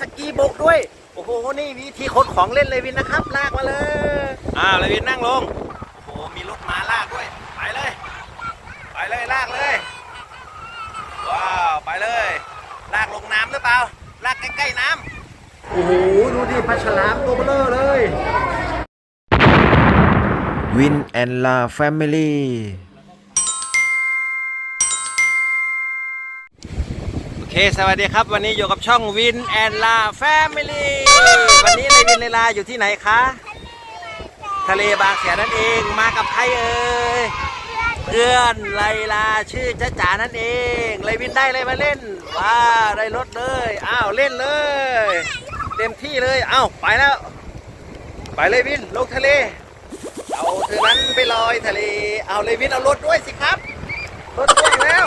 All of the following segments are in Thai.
สกีบกด้วย โอ้โห นี่วิธีขนของเล่นเลยวินนะครับ ลากมาเลย อ่าเลยวินนั่งลง โอ้โห มีรถมาลากด้วย ไปเลย ไปเลยลากเลย ว้าว ไปเลย ลากลงน้ำหรือเปล่า ลากใกล้ๆน้ำโอ้โห ดูดิปลาฉลามตัวเบลอเลย Win and La Family โอ เค สวัสดีครับ วันนี้อยู่กับช่องวินแอนลาแฟมิลี่วันนี้เลยวินเลลาอยู่ที่ไหนคะ ทะเลบางแสนนั่นเองมากับใครเอ่ยเพื่อนไลลาชื่อจ้าจ๋านั่นเองเลยวินได้เลยมาเล่น ว้าได้รถเลยอ้าวเล่นเลย เต็มที่เลยอ้าวไปแล้ว ไปเลยวินลงทะเล เอาเธอนั้นไปลอยทะเล เอาเลยวินเอารถด้วยสิครับรถด้วยแล้ว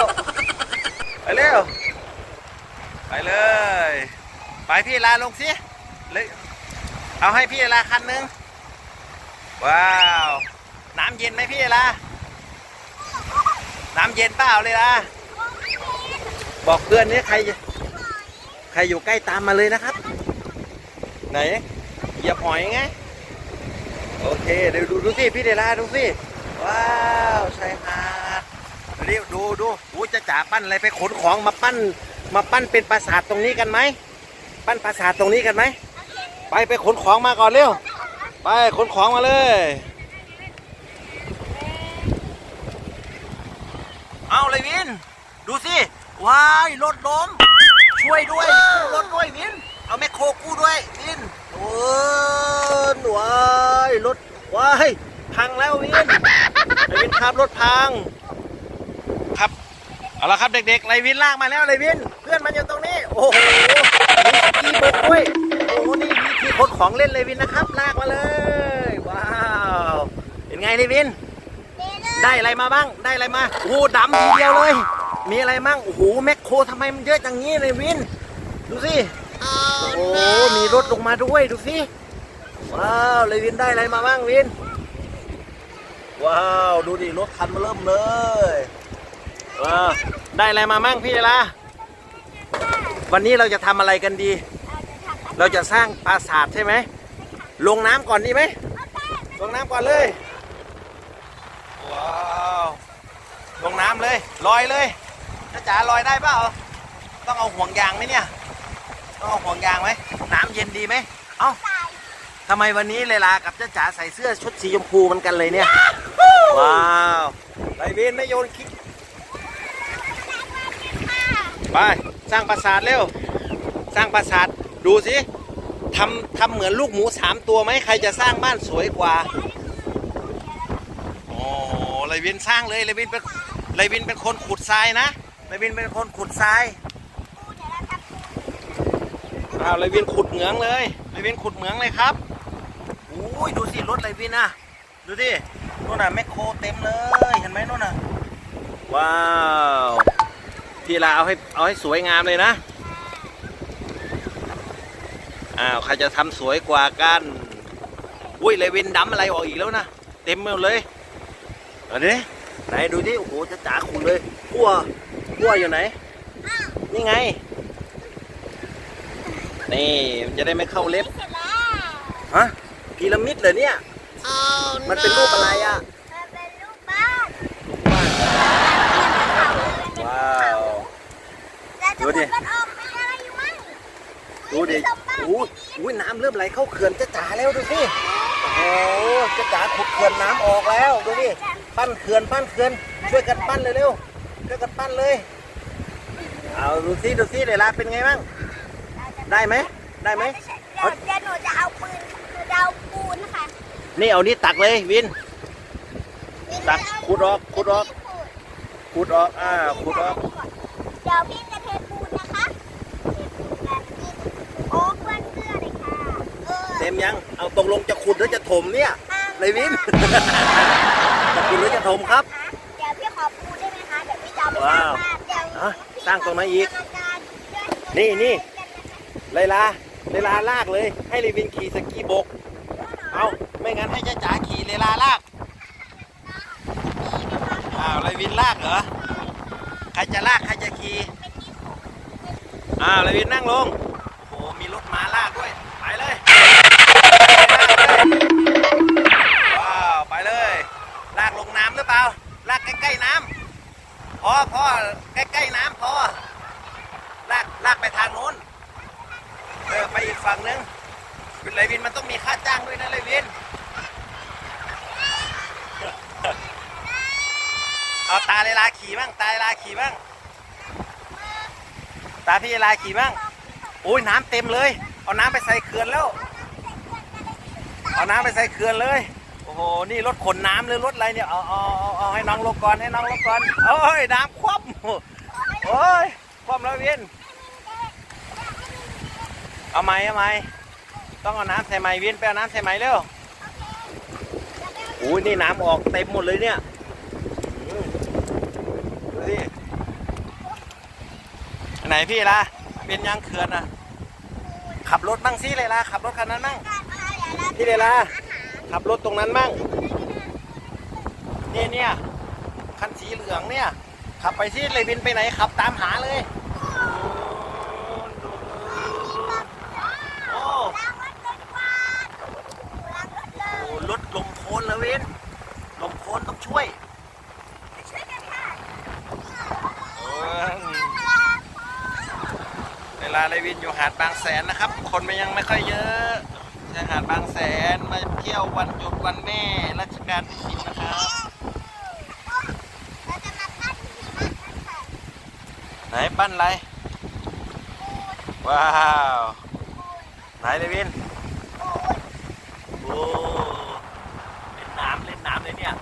ไปเร็ว ไปเลย ไปพี่ลาลงสิเลยเอาให้พี่ลาคันหนึ่งว้าว น้ำเย็นไหมพี่ลาน้ำเย็นเปล่าเลยล่ะ บอกเพื่อนนี่ใคร ใครอยู่ใกล้ตามมาเลยนะครับ ไหนเหยียบหอยไง โอเค เดี๋ยวดูดูสิพี่เดลาดูสิ ว้าวชายหาดเรียวดูดูอู้จะจ่าปั้นอะไรไปขนของมาปั้น มาปั้นเป็นปราสาทตรงนี้กันไหม ปั้นปราสาทตรงนี้กันไหม ไปไปขนของมาก่อนเร็ว ไปขนของมาเลย เอาเลยวิน ดูสิ ว้ายรถล้ม ช่วยด้วยกู้รถด้วยวิน เอาแมคโครกู้ด้วยวิน โอ้ยว้ายรถว้ายพังแล้ววินวินครับรถพัง เอาละครับเด็กๆไลวินลากมาแล้วไลวิน เพื่อนมันอยู่ตรงนี้ โอ้โหมีสกีบกด้วยโอ้โหนี่วิธีขนของเล่นไลวินนะครับ ลากมาเลย ว้าวเป็นไงไลวิน ได้อะไรมาบ้างได้อะไรมาโอ้โหดำทีเดียวเลย มีอะไรบ้างโอ้โหแมคโครทำไมมันเยอะจังงี้เลยวิน ดูสิโอ้โหมีรถลงมาด้วยดูสิว้าวเลยวินได้อะไรมาบ้างวิน ว้าว ดูดิรถคันมาเริ่มเลย ว้าวได้อะไรมามั่งพี่ล่ะวันนี้เราจะทำอะไรกันดี เราจะสร้างปราสาทใช่ไหม ลงน้ำก่อนดีไหม ลงน้ำก่อนเลย ว้าว ลงน้ำเลย ลอยเลยจ้าจ๋าลอยได้เปล่า ต้องเอาห่วงยางไหมเนี่ย ต้องเอาห่วงยางไหม น้ำเย็นดีไหม เอ้าทำไมวันนี้เลลากับจ้าจ๋าใส่เสื้อชุดสีชมพูเหมันกันเลยเนี่ย ว้าวไรวินไม่โยนคิก ไปสร้างปราสาทเร็ว สร้างปราสาทดูสิทำทำเหมือนลูกหมูสามตัวไหมใครจะสร้างบ้านสวยกว่าโอ้ไรวินสร้างเลยไรวินเป็นไรวินเป็นคนขุดทรายนะไรวินเป็นคนขุดทรายอ้าวไรวินขุดเหมืองเลยไรวินขุดเหมืองเลยครับอุ้ยดูสิรถไรวินนะดูสินู่นน่ะแมคโครเต็มเลยเห็นไหมนู่นน่ะว้าว พี่ลาเอาให้เอาให้สวยงามเลยนะอ้าวใครจะทำสวยกว่ากันอุ้ยไรวินดำอะไรออกอีกแล้วนะเต็มไปหมดเลยอันนี้ไหนดูดิโอ้โหจะจ๋าขุนเลยขั้วขั้วอยู่ไหนนี่ไง นี่มันจะได้ไม่เข้าเล็บเสร็จแล้วฮะพีระมิดเหรอเนี่ย มันเป็นรูปอะไรอะ ดูดิ มันออกเป็นอะไรอยู่มั้งดูดิโอ้ยอุ้ยน้ำเริ่มไหลเข้าเขื่อนจะจ๋าแล้วดูสิโอ้โหจะจ๋าขุดเขื่อนน้ำออกแล้วดูดิปั้นเขื่อนปั้นเขื่อนช่วยกันปั้นเร็วๆช่วยกันปั้นเลยเอาดูสิดูสิเดี๋ยวลาเป็นไงบ้างได้ไหมได้ไหมเดี๋ยวเดี๋ยวหนูจะเอาปืนหนูจะเอาปูนนะคะนี่เอานี่ตักเลยวิน ตักขุดออกขุดออกขุดออกอ่าขุดออกเดี๋ยวพี่จะเทปูนนะคะโอ้เพื่อนเสื้อเลยค่ะ เออเต็มยัง เอาตกลงจะขุดหรือจะถมเนี่ยเลยวินจะขุดหรือจะถมครับ เดี๋ยวพี่ขอปูนได้ไหมคะ เดี๋ยวพี่จะเอาไปสว้าร้างวบ้านเดี๋ยวอะสร้างตรงไหนอีกจิตนาการด้วยนี่นี่เลลาเลลาลากเลย ให้เลวินขี่สกีบก เอาไม่งั้นให้จ้าจ๋าขี่เลลาลาก อ้าวเลวินลากเหรอ ใครจะลากใครจะขี่ อ้าวเลวินนั่งลง ใกล้ๆน้ำพอพอใกล้ๆน้ำพอลากลากไปทางนู้นเออไปอีกฝั่งนึงเป็นไรวินมันต้องมีค่าจ้างด้วยนะไรวินเอาตาเลลาขี่บ้างตาเลลาขี่บ้างตาพี่เลลาขี่บ้างโอ้ยน้ำเต็มเลย เอาน้ำไปใส่เขื่อนแล้ว เอาน้ำไปใส่เขื่อนเลย นี่รถขนน้ำหรือรถอะไรเนี่ย เอาเอาเอาเอาให้น้องลงก่อนให้น้องลงก่อนโอ้ยน้ำคว่ำโอ้ยคว่ำแล้ววินเอาไหมเอาไหมต้องเอาน้ำใส่ไหมวินไปเอาน้ำใส่ไหมเร็วโอ้ยนี่น้ำออกเต็มหมดเลยเนี่ยดูดิไหนพี่ล่ะเป็นยังเขื่อนอะขับรถบ้างสิเลยล่ะขับรถคันนั้นบ้างพี่เลลา ขับรถตรงนั้นมั่งเนี่ยเนี่ยคันสีเหลืองเนี่ย ขับไปที่เลยบินไปไหนขับตามหาเลยโอ้โหรถลมโคลนเลยวินลมโคลนต้องช่วยเออเวลาเลยวินอยู่หาดบางแสนนะครับ คนมันยังไม่ค่อยเยอะ ชายหาดบางแสนมาเที่ยววันหยุดวันแม่รัชกาลที่สิบนะครับไหนปั้นอะไร ว้าว ไหนเลยวินโอ้เล่นน้ำเล่นน้ำเลยเนี่ย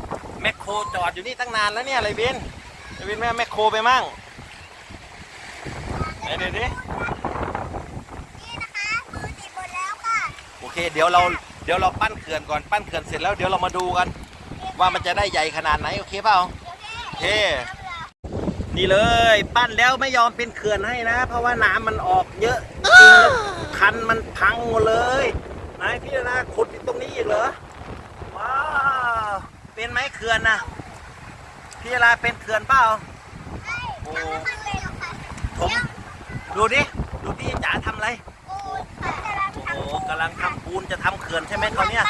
แมคโครจอดอยู่นี่ตั้งนานแล้วเนี่ยเลยวินเลยวินแม่แมคโครไปมั่งไหนเดี๋ยวดิ นี่นะคะมือติดหมดแล้วค่ะ โอ เคเดี๋ยวเราเดี๋ยวเราปั้นเขื่อนก่อนปั้นเขื่อนเสร็จแล้วเดี๋ยวเรามาดูกัน ว่ามันจะได้ใหญ่ขนาดไหนโอเคเปล่าโอเค นี่เลยปั้นแล้วไม่ยอมเป็นเขื่อนให้นะ เพราะว่าน้ำมันออกเยอะจริงแล้วคันมันพังหมดเลยนายพี่นะขุดอยู่ตรงนี้อีกเหรอว้าวเป็นไหมเขื่อนนะพี่ลาเป็นเขื่อนเปล่าโอ้ทำให้มันเลยหรอกค่ะผมดูดิดูพี่จ๋าทำอะไร กำลังทำปูนจะทำเขื่อนใช่ไหมเขาเนี่ย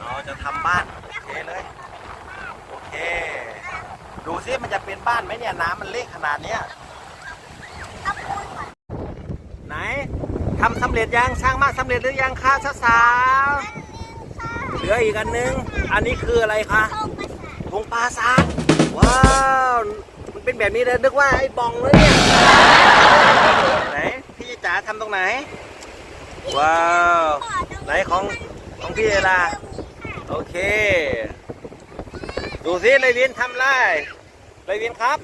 เราจะทำบ้านโอเคเลยโอเค ดูซิมันจะเป็นบ้านไหมเนี่ยน้ำมันเล็กขนาดเนี้ยไหนทำสำเร็จยังสร้างบ้านสำเร็จหรือยังคะสาวเหลืออีกอันนึง อันนี้คืออะไรคะต้มมาค่ะธงปลาซาว้าวมันเป็นแบบนี้เลยนึกว่าไอ้บองเลยเนี่ยไหนพี่จ๋าทำตรงไหน ว้าว ไหนของของพี่เอลาโอเค ดูสิเลยวินทำไรเลยวินครับ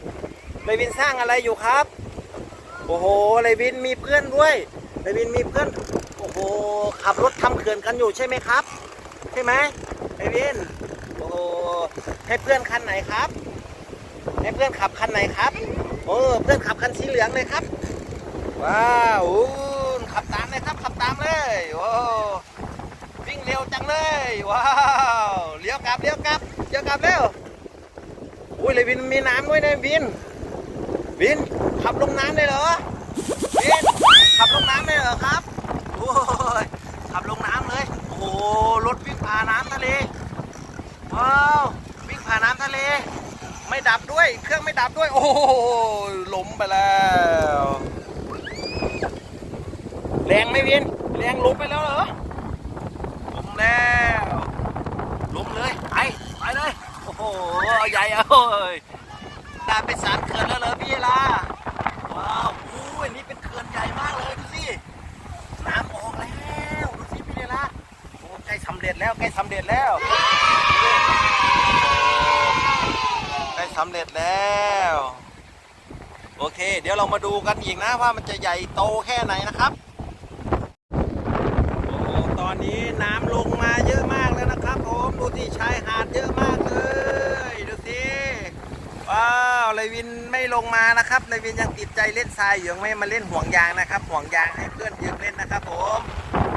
เลยวินสร้างอะไรอยู่ครับ โอ้โหเลยวินมีเพื่อนด้วยเลยวินมีเพื่อน โอ้โห ขับรถทำเขื่อนกันอยู่ใช่ไหมครับ ใช่ไหมเลยวิน โอ้โห ให้เพื่อนคันไหนครับ ให้เพื่อนขับคันไหนครับ โอ้ เพื่อนขับคันสีเหลืองเลยครับ ว้าวูนขับตามเลยครับ ตามเลยโอ้วิ่งเร็วจังเลยว้าวเลี้ยวกลับเลี้ยวกลับเลี้ยวกลับเร็วอุ้ยเลยวินมีน้ำด้วยนะวินวินขับลงน้ำได้เหรอวินขับลงน้ำได้เหรอครับโอ้ยขับลงน้ำเลยโอ้โหรถวิ่งผ่าน้ำทะเลว้าววิ่งผ่าน้ำทะเล ไม่ดับด้วยเครื่องไม่ดับด้วย โอ้โหล้มไปแล้ว แรงไม่เวินแรงล้มไปแล้วเหรอล้มแล้วล้มเลยไปไปเลยโอ้โหใหญ่เอาเลยได้ไปสามเขื่อนแล้วเหรอพี่ลาว้าวอู้อันนี้เป็นเขื่อนใหญ่มากเลยดูสิน้ำออกแล้วดูสิพี่ลาโอ้ใกล้สำเร็จแล้วใกล้สำเร็จแล้วใกล้สำเร็จแล้วโอเค เดี๋ยวเรามาดูกันอีกนะว่ามันจะใหญ่โตแค่ไหนนะครับ โอ้โหตอนนี้น้ำลงมาเยอะมากแล้วนะครับผมดูที่ชายหาดเยอะมากเลยดูสิว้าวเลยวินไม่ ลงมานะครับเลยวินยังติดใจเล่นทรายอยู่ยังไม่มาเล่นห่วงยางนะครับ ห่วงยางให้เพื่อนยืมเล่นนะครับผม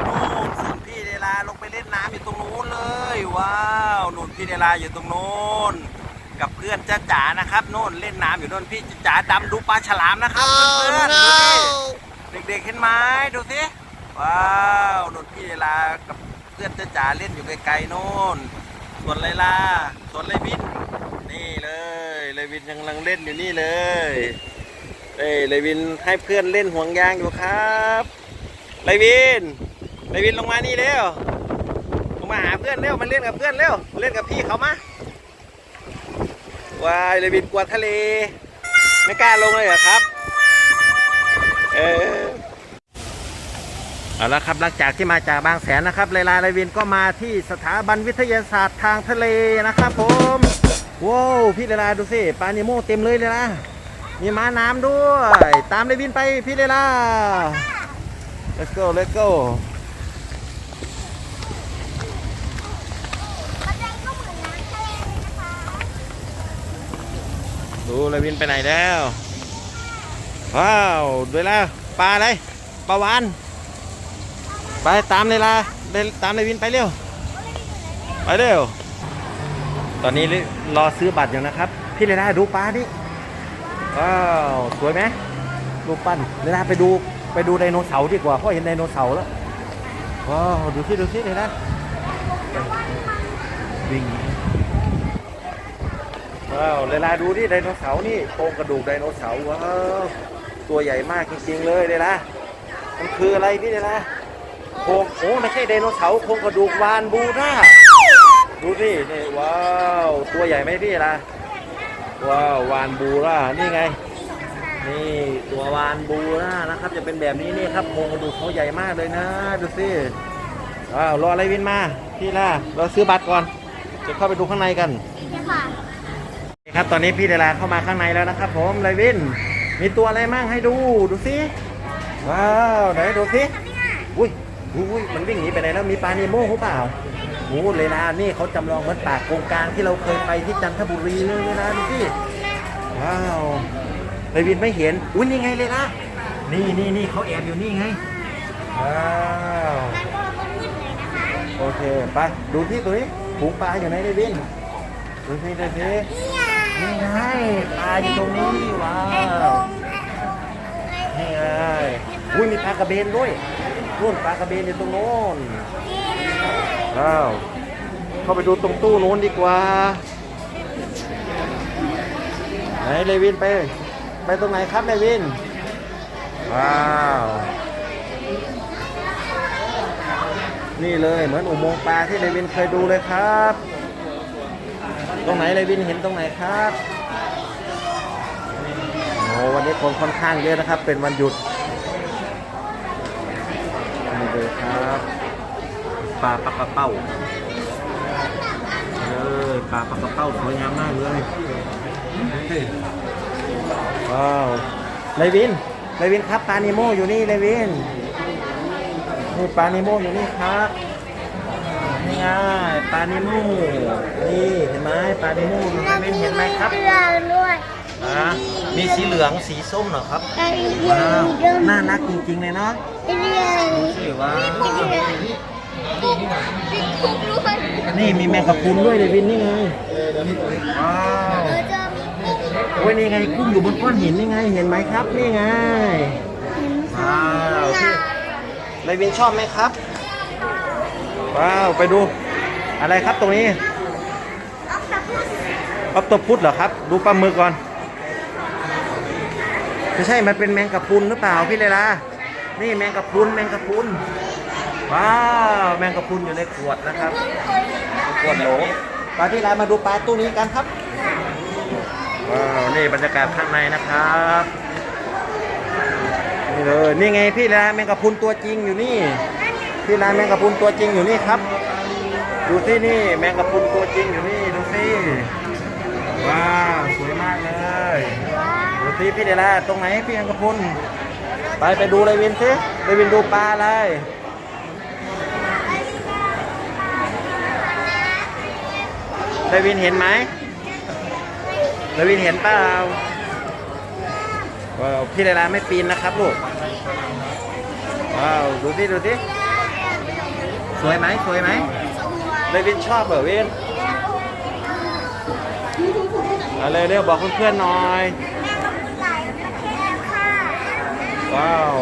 นู่นส่วนพี่เดลาลงไปเล่นน้ำอยู่ตรงนู้นเลย ว้าวนู่นพี่เดลาอยู่ตรงนู้นกับเพื่อนจ้าจ๋านะครับโน่นเล่นน้ำอยู่โน่นพี่จ้าจ๋าดำดูปลาฉลามนะครับเพื่อนดูสิเด็กๆเห็นไหมดูสิว้าวโน่นพี่เวลากับเพื่อนจ้าจ๋าเล่นอยู่ไกลๆโน่นส่วนไรล่ะส่วนไรวินนี่เลย ไรวินยังกำลังเล่นอยู่นี่เลยเอ้ยไรวินให้เพื่อนเล่นห่วงยางอยู่ครับไรวินเลวินลงมานี่เร็วลงมาหาเพื่อนเร็วมาเล่นกับเพื่อนเร็วเล่นกับพี่เขามาวายเลวินกลัวทะเล ไม่กล้าลงเลยเหรอครับเออเอาละครับหลังจากที่มาจากบางแสนนะครับเลลาเลวินก็มาที่สถาบันวิทยาศาสตร์ทางทะเลนะครับผม ว้าวพี่เลลาดูสิปลาเนโมเต็มเลยเลยนะมีม้าน้ำด้วย ตามเลวินไปพี่เลลา let's go let's go มันจะก็เลยนะคะดูเลวินไปไหนแล้ว ว้าวเวลาปลาอะไรปลาวานไปตามเลยล่ะเลยตามเลยวินไปเร็ว ไปเร็ว ตอนนี้รอซื้อบัตรอยู่นะครับ พี่เลยล่าดูปลาดิว้าวสวยไหมดูปั้นเลยล่าไปดูไปดูไดโนเสาร์ดีกว่าเพราะเห็นไดโนเสาร์แล้วว้าวดูสิดูสิเลยนะวิ่งว้าวเลยลาดูดิไดโนเสาร์นี่โครงกระดูกไดโนเสาร์ว้าวตัวใหญ่มากจริงๆเลยเลยละมันคืออะไรพี่เลยละโครงโอ้ไม่ใช่ไดโนเสาร์โครงกระดูกวานบูน่า ดูสินี่ว้าว ตัวใหญ่ไหมพี่ละว้าววานบูร่านี่ไง นี่ตัววานบูน่านะครับ จะเป็นแบบนี้นี่ครับโครงกระดูกเขาใหญ่มากเลยนะ ดูสิว้าวรออะไรวินมาพี่ล่ะเราซื้อบัตรก่อน จะเข้าไปดูข้างในกันนี่ค่ะครับตอนนี้พี่เดลาเข้ามาข้างในแล้วนะครับ ผมไลวิน มีตัวอะไรมั่งให้ดูดูสิว้าวไหนดูสิอุ้ยอุ้ยมันวิ่งหนีไปไหนแล้วมีปลาเนโม่หรือเปล่า โอ้เลลานี่เขาจำลองเหมือนปากโกงกลางที่เราเคยไปที่จันทบุรีเลยเลยนะดูสิว้าวไลวินไม่เห็นอุ้ยนี่ไงเลยนะนี่นี่นี่เขาแอบอยู่นี่ไงว้าวโอเคไปดูที่ตัวนี้ฝูงปลาอยู่ไหนไลวินดูสิดูสินี่ไงนี่ไงปลาอยู่ตรงนี้ว้าวงไอ้นี่ไงอุ้ยมีปลากระเบนด้วยนู่นปลากระเบนอยู่ตรงโน้น นี่ว้าว เข้าไปดูตรงตู้โน้นดีกว่า ไหนเลวินไป ไปตรงไหนครับเลวิน ว้าว นี่เลยเหมือนอุโมงค์ปลาที่เลวินเคยดูเลยครับ ตรงไหนเลวินเห็นตรงไหนครับโอ้วันนี้คนค่อนข้างเยอะนะครับ เป็นวันหยุดนี่เลยครับ ลาปักกระเป้าเลยปลาปักกระเป้าสวยงามมากเลยว้าวเลวินเลวินครับปลานิโมอยู่นี่เลวินนี่ปลานิโมอยู่นี่ครับนี่ไงปลานิโมนี่เห็นไหมปลานิโมเลวินเห็นไหมครับเรือด้วยอ่ามีสีเหลืองสีส้มเหรอครับไอ้เรือว้าวเรือน่ารักจริงๆเลยเนาะไอ้เรือสิว้าวไอ้เรือ ปุ๊บปุ๊บด้วยนี่มีแมงกะพรุนด้วยเลยวินนี่ไง ว้าว เออจะมีปุ๊บโอ้ยนี่ไงกุ้งอยู่บนก้อนหินนี่ไง เห็นไหมครับนี่ไง ว้าวพี่เลยวินชอบไหมครับ ว้าว ไปดู อะไรครับตรงนี้ออกจากพุทธออฟตัวพุทธเหรอครับ ดูปลาหมึกก่อน ไม่ใช่ มันเป็นแมงกะพรุนหรือเปล่าพี่เลยล่ะนี่แมงกะพรุนแมงกะพรุน ว้าวแมงกะพรุนอยู่ในขวดนะครับ เพิ่งเคยเห็นนะขวดโหลปลาที่ร้านมาดูปลาตู้นี้กันครับว้าวนี่บรรยากาศข้างในนะครับนี่เลยนี่ไงพี่ร้านแมงกะพรุนตัวจริงอยู่นี่พี่ร้านแมงกะพรุนตัวจริงอยู่นี่ครับ ดูที่นี่แมงกะพรุนตัวจริงอยู่นี่ดูสิว้าวสวยมากเลยดูสิพี่เดล่าตรงไหนพี่แมงกะพรุนไปไปดูเลยวินสิเลยวินดูปลาอะไรเลยวินเห็นไหมเลยวินเห็นเปล่าว้าวพี่เดล่าไม่ปีนนะครับลูก ว้าว ดูสิดูสิสวยไหมสวยไหมเลยวินชอบเหรอวินเอาเลยเร็วบอกเพื่อนๆหน่อยแม่ก็พูดหลายประเทศค่ะว้าว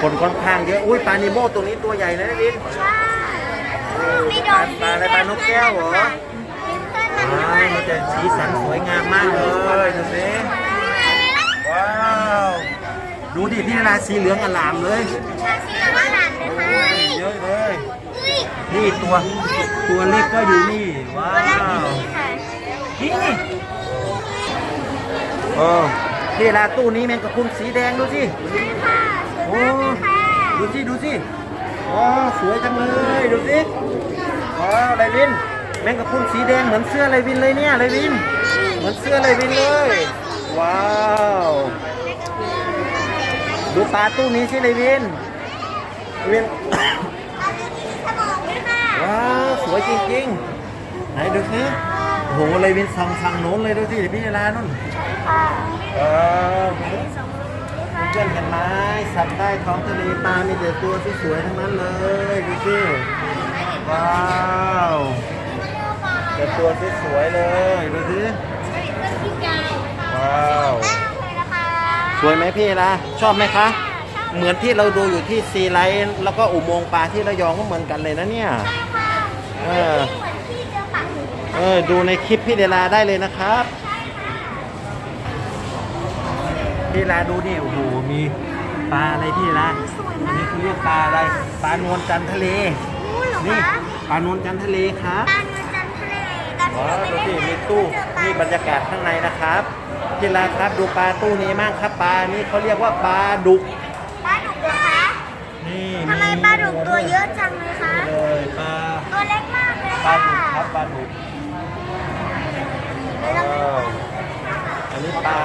คนค่อนข้างเยอะ อุ้ยปลานิโมตัวนี้ตัวใหญ่นะนิดใช่มีโดนปลาอะไรปลานกแก้วเหรอมีเพื่อนมันด้ วว้าวยมันจะสีสันสวยงามมากเลยดูสิว้าวดูดิพี่นาราสีเหลืองอลามเลยชาชีละว่าหลานนะคะเยอะนี่ตัวตัวเล็กก็อยู่นี่ว้าตัวแรกอยู่วนี่ค่ะนี่เออนี่ละตู้นี้แมงกะพรุนสีแดงดูสิใช่ค่ะสวยมากเลยค่ะดูสิดูสิว้าวสวยจังเลยดูสิว้าวไรวิน แมงกะพรุนสีแดงเหมือนเสื้อไรวินเลยเนี่ยไรวิน เหมือนเสื้อไรวินเลย ว้าวดูปลาตู้นี้สิไรวินไรวินเอาเรื่องนี้สมองด้วยค่ะว้าวสวยจริงๆ ไหนดูสิโอ้โหไรวินสั่งสั่งโน้นเลยดูสิพี่เวลานุ่นใช่ค่ะว้าวสองมือด้วยค่ะเพื่อนกันไหมสัตว์ใต้ท้องทะเลปลามีแต่ตัวที่สวยทั้งนั้นเลยดูสิว้าว แต่ตัวที่สวยเลยดูสิว้าวมากเลยนะคะสวยไหมพี่ละชอบไหมคะชอบเหมือนที่เราดูอยู่ที่ซีไลท์แล้วก็อุโมงค์ปลาที่ระยองก็เหมือนกันเลยนะเนี่ยใช่ค่ะเออเหมือนที่เจอปากหนูเออดูในคลิปพี่เดลาได้เลยนะครับ พี่ลาดูดิโอ้โหมีปลาอะไรพี่ละสวยอันมากนี้คือเรียกปลาอะไร ปลานวลจันทร์ทะเลนู่นเหรอนี่คะปลานวลจันทร์ทะเลครับ ตอนที่ว้าเราวไปดูเล่นสิน้ำมีตู้เจอปลานี่บรรยากาศข้างในนะครับพี่ลาครับดูปลาตู้นี้มั่งครับปลานี่เขาเรียกว่าปลาดุกปลาดุกเหรอคะนี่ทำไมปลาดุกตัวเยอะจังเลยคะเลยปลาตัวเล็กมากเลยปลาค่ะดุกครับปลาดุกเดี๋ยวเราไปว้าวอันนี้ปลา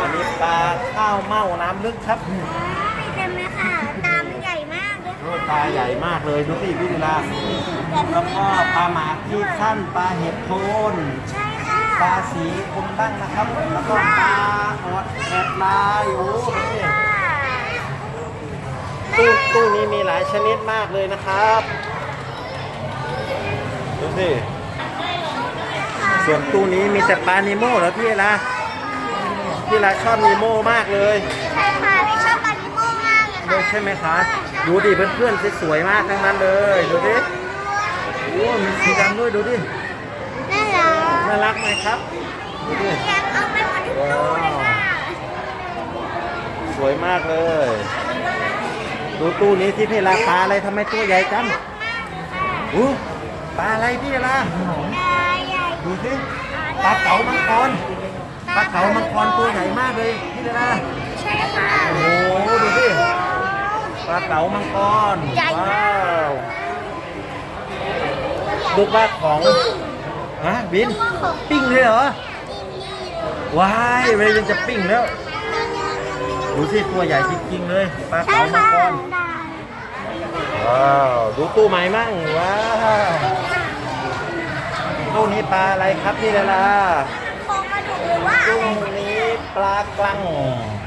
อันนี้ปลาข้าวเม่าน้ำลึกครับอ๋อมีเต็มเลยค่ะตามันใหญ่มากเลยโอ้ค่ะปลาใหญ่มากเลยดูสิพี่เวลา แล้วก็ปลาหมากที่สั้นปลาเห็ดโคนใช่ค่ะ ปลาสีคมบ้างนะครับ แล้วก็ปลาออดแอดลายโอ้โหใช่นี่ค่ะตู้ตู้นี้มีหลายชนิดมากเลยนะครับดูสิส่วนตู้นี้มีแต่ปลานิโม่เหรอพี่เวลาพี่เวลาชอบนิโม่มากเลยใช่ค่ะไม่ชอบปลานิโม่มากเลยด้ค่ะวยใช่ไหมคะดูดิเพื่อนๆสวยๆมากทั้งนั้นเลยดูดิโอ้มีสีดำด้วยดูดิ น่ารักน่ารักไหมครับ ดูดิ อยากเอาไปหมดทุกตู้เลยค่ะสวยมากเลย ดูตู้นี้ที่พี่ลาปลาอะไรทำไมตัวใหญ่จังอู้ปลาอะไรพี่ลาใหญ่ใหญ่ดูสิปลาเก๋ามังกรปลาเก๋ามังกรตัวใหญ่มากเลยพี่ลาใช่ค่ะโอ้โหดูสิปลาเก๋ามังกรใหญ่มากว้าว ลูกบ้าของฮะบินปิ้งเลยเหรอว้ายเรนจะปิ้งแล้วดูสิตัวใหญ่จริงๆเลยปลาใช่เก๋ามังค่ะกรว้าวดูตู้ใหม่มั่งว้าวตู้นี้ปลาอะไรครับพี่ดาราโครงกระดูกหรือว่าอะตู้ไรนี้ปลากลัง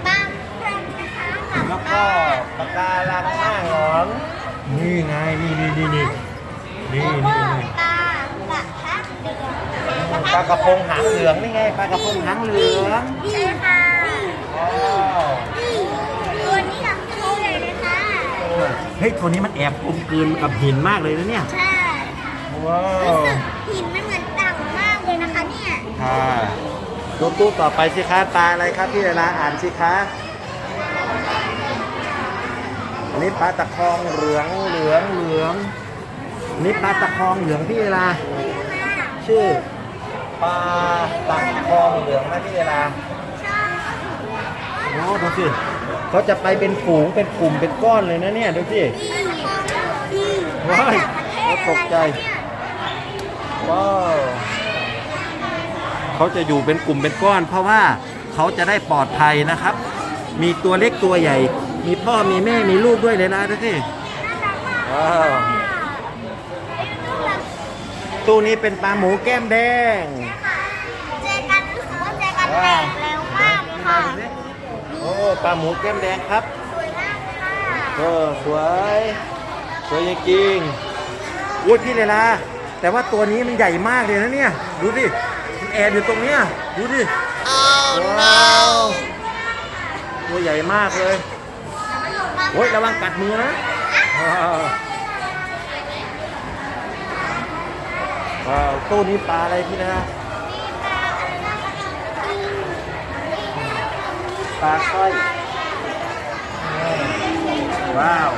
บางแพรงนะคะกับแล้วก็ปลาการังหน้าหงอนนี่ไงนี่นี่นี่ นี่นี่แล้วก็นี่ปลากระทักเดือปลากระพงหางเหลืองนี่ไงปลากระพงหางเหลืองใช่ค่ะว้าวตัวนี้หลังโตเลยนะคะเฮ้ยตัวนี้มันแอบกลมกลืนกับหินมากเลยนะเนี่ยใช่ว้ารู้วสึกหินมันเหมือนต่างมากเลยนะคะเนี่ยค่ะดูตู้ต่อไปสิคะปลาอะไรครับพี่เวลาอ่านสิคะอันนี้ปลาตะคองเหลืองเหลืองเหลืองอั นนี่ปลาตะคองเหลืองพี่เวลา ชื่อปลาตะคองเหลืองนะพี่เวลาโอ้ดูสิเขาจะไปเป็นฝูงเป็นกลุ่มเป็นก้อนเลยนะเนี่ยดูสิว้ายเขาตกใจว้าวเขาจะอยู่เป็นกลุ่มเป็นก้อน เพราะว่าเขาจะได้ปลอดภัยนะครับ มีตัวเล็กตัวใหญ่ มีพ่อมีแม่มีลูกด้วยเลยนะดูสิว้าว ตู้นี้เป็นปลาหมูแก้มแดง เจอกันรู้สึกว่าเจอกันแตกเร็วมากเลยค่ะโอ้ ปลาหมูแก้มแดงครับ สวยมากเลยค่ะเออสวย สวยจริงๆอุ้ยพี่เลลาแต่ว่าตัวนี้มันใหญ่มากเลยนะเนี่ย ดูดิมันแอบอยู่ตรงเนี้ย ดูดิว้าวตัวใหญ่มากเลย โอ้ยระวังกัดมือนะ ตู้นี้ปลาอะไรพี่นะปลาสร้อยว้าว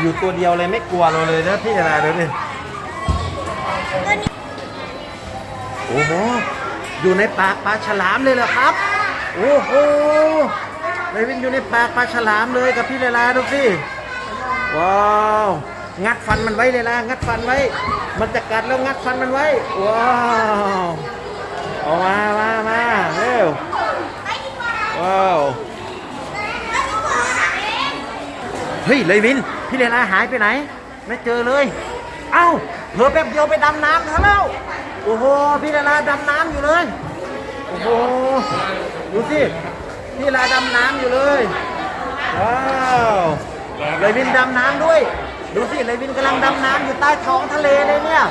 อยู่ตัวเดียวเลยไม่กลัวเราเลยนะพี่นาราเดี๋ยวนี้ตัวนี้โอ้โห อยู่ในปากปลาฉลามเลยเหรอครับ โอ้โหเลวินอยู่ในปากปลาฉลามเลยกับพี่เลลาดูสิ ว้าว งัดฟันมันไว้เลยล่ะงัดฟันไว้ มันจะกัดแล้วงัดฟันมันไว้ ว้าวเอามามามาเร็ว ว้าว เฮ้ย เลยวิน พี่เลนาหายไปไหน ไม่เจอเลย เอ้าเผลอแป๊บเดียวไปดำน้ำซะแล้ว โอ้โห พี่เลนาดำน้ำอยู่เลย โอ้โห ดูสิ พี่เลาดำน้ำอยู่เลย ว้าว เลยวินดำน้ำด้วย ดูสิเลวินกำลังดำน้ำอยู่ใต้ท้องทะเลเลยเนี่ย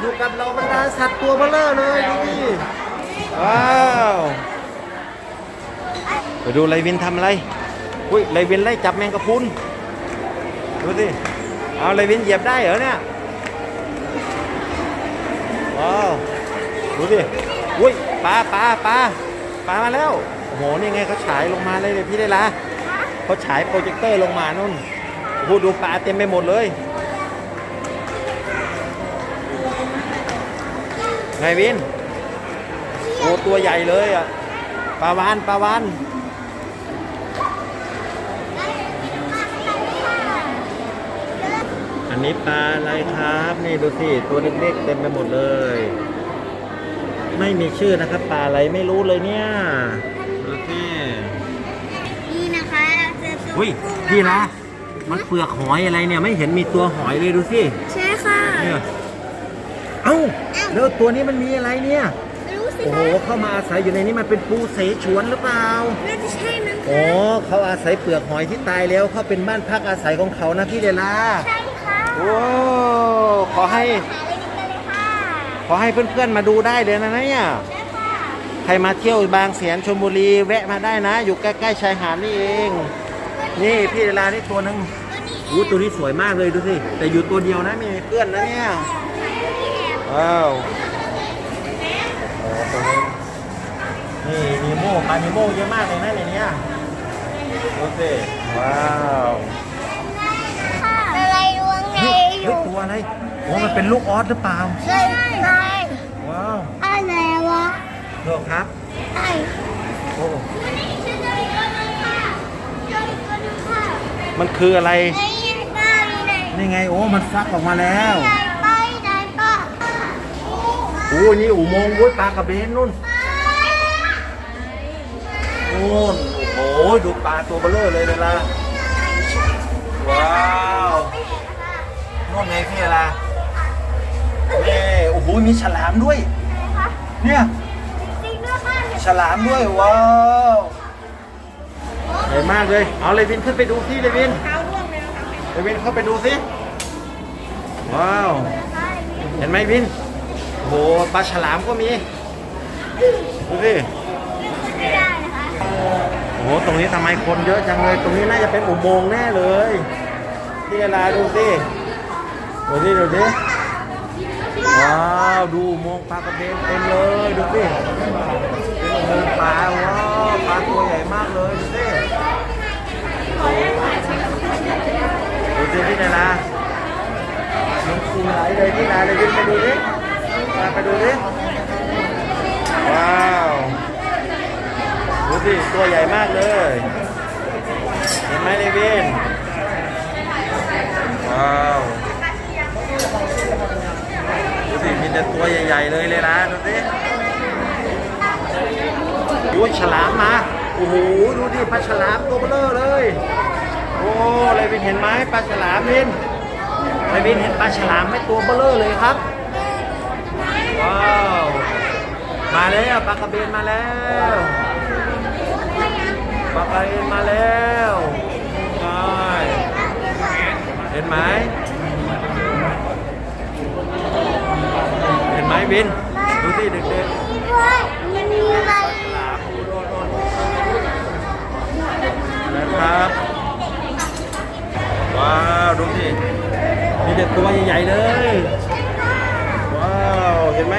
อยู่กับเราบรรดาสัตว์ตัวเบลอเลยดูดิว้าวไปดูเลวินทำอะไรอุ้ยเลวินไล่จับแมงกะพรุนดูสิเอาเลวินเหยียบได้เหรอเนี่ยว้าวดูสิอุ้ยปลาปลาปลาปลามาแล้วโอ้โหนี่ไงเขาฉายลงมาเลยเนี่ยพี่ได้ละเขาฉายโปรเจคเตอร์ลงมานู่น โอ้โหดูปลาเต็มไปหมดเลย ไงวิน โอ้ตัวใหญ่เลยอะ ปลาวานปลาวานอันนี้ปลาอะไรครับ นี่ดูสิตัวเล็กๆเต็มไปหมดเลย ไม่มีชื่อนะครับปลาอะไรไม่รู้เลยเนี่ยดูสินี่นะคะเราเจอตัวอุ้ยกุ้งพี่นะนะคะ มันเปลือกหอยอะไรเนี่ยไม่เห็นมีตัวหอยเลยดูสิใช่ค่ะเนี่ยเอ้าแล้วตัวนี้มันมีอะไรเนี่ยรู้สิโอ้โหคะเข้ามาอาศัยอยู่ในนี้มันเป็นปูเสฉวนหรือเปล่าน่าจะใช่มั้งอ๋คะอเขาอาศัยเปลือกหอยที่ตายแล้วเขาเป็นบ้านพักอาศัยของเขานะพี่เดลาใช่ค่ะโอ้ขอให้หาอะไรกินกันเลยค่ะขอให้เพื่อนๆมาดูได้เลยนะเนี่ยใช่ค่ะใครมาเที่ยวบางแสนชลบุรีแวะมาได้นะ อยู่ใกล้ๆชายหาดนี่เอง นี่พี่เดลานี่ตัวหนึ่งตัวนี้อู้ตัวนี้สวยมากเลยดูสิ แต่อยู่ตัวเดียวนะไม่มีเพื่อนนะเนี่ยว้าวโอ้ตัวนี้นี่นีโม่ปลานีโม่เยอะมากเลยนะในเนี้ยดูสิว้าวค่ะอะไรดวงไงเฮ้ยอเฮ้ยยู่ตัวอะไรโอ้มันเป็นลูกออสหรือเปล่าใช่ใช่ว้าวอะไรวะเลือกครับใช่โอ้ ตัวนี้ชื่อตัวนี้ตัวนึงค่ะเจออีกตัวนึงค่ะ มันคืออะไรไอ้ป้าอยู่ไหนนี่ไงโอ้มันฟักออกมาแล้วไหนป้าอยู่ไหนป้าโอ้นี่อุโมงค์โอ้ยปลากระเบนนู่นนู่นโอ้โหดูปลาตัวเบลอเลยเลยล่ะว้าวนู่นไงพี่อะไรนี่โอ้โหมีฉลามด้วย เนี่ยจริงด้วยค่ะฉลามด้วยว้าว ใหญ่มากเลย เอาเลยวินขึ้นไปดูที่เลยวินเท้าร่วงเลยนะคะเลวินเข้าไปดูสิ ว้าว เห็นไหมวินโอ้โหปลาฉลามก็มี ดูสิไม่ได้นะคะโอ้โห ตรงนี้ทำไมคนเยอะจังเลย ตรงนี้น่าจะเป็นอุโมงค์แน่เลยนี่อะไรดูสิดูสิดูสิว้าวดูอุโมงปลากระเบนเต็มเลยดูสิเป็นโมงปลาว้าวปลาตัวใหญ่มากเลยดูสิ ดูสิพี่นานาน้ำคูไหลเลยพี่นาเลยวิ่งไปดูดิมาไปดูดิว้าวดูสิตัวใหญ่มากเลยเห็นไหมเลวินว้าวดูสิมีแต่ตัวใหญ่ๆเลยเลยนะดูสิดูฉลามมา โอ้โหดูดิปลาฉลามตัวเบลอเลย โอ้เลยวินเห็นไหมปลาฉลามวินเลยวินเห็นปลาฉลามไหมตัวเบลอเลยครับว้าวมาแล้วปลากระเบนมาแล้วปลากระเบนมาแล้วใช่เห็นไหมเห็นไหมวินดูสิเด็กนี่ด้วยมันมีอะไร ครับ ว้าว ดูสิมีแต่ตัวใหญ่ๆเลย ว้าว เห็นไหม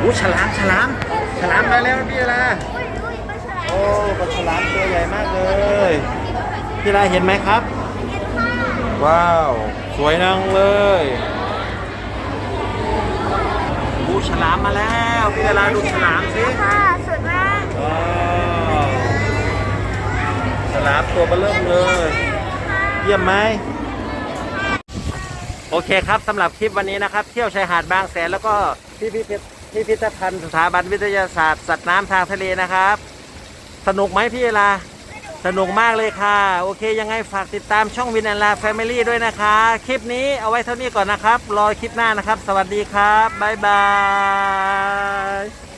อู้ฉลามฉลามฉลามมาแล้วพี่ละอุ้ยอุ้ยปลาโอ้ปลาฉลามตัวใหญ่มากเลยพี่ลาเห็นไหมครับ ว้าว สวยนังเลยดูฉลามมาแล้วพี่ลาดูฉลามสิสวยมาก ว้าวฉลามตัวเบเริ่มเลย เยี่ยมไหมโอเคครับสำหรับคลิปวันนี้นะครับ เที่ยวชายหาดบางแสนแล้วก็พิพิธพิพิธภัณฑ์สถาบันวิทยาศาสตร์สัตว์น้ำทางทะเลนะครับ สนุกไหมพี่เอลาสนุกมากเลยค่ะ โอเค ยังไงฝากติดตามช่องวินแอนลาแฟมิลี่ด้วยนะคะ คลิปนี้เอาไว้เท่านี้ก่อนนะครับ รอคลิปหน้านะครับ สวัสดีครับ บ๊ายบาย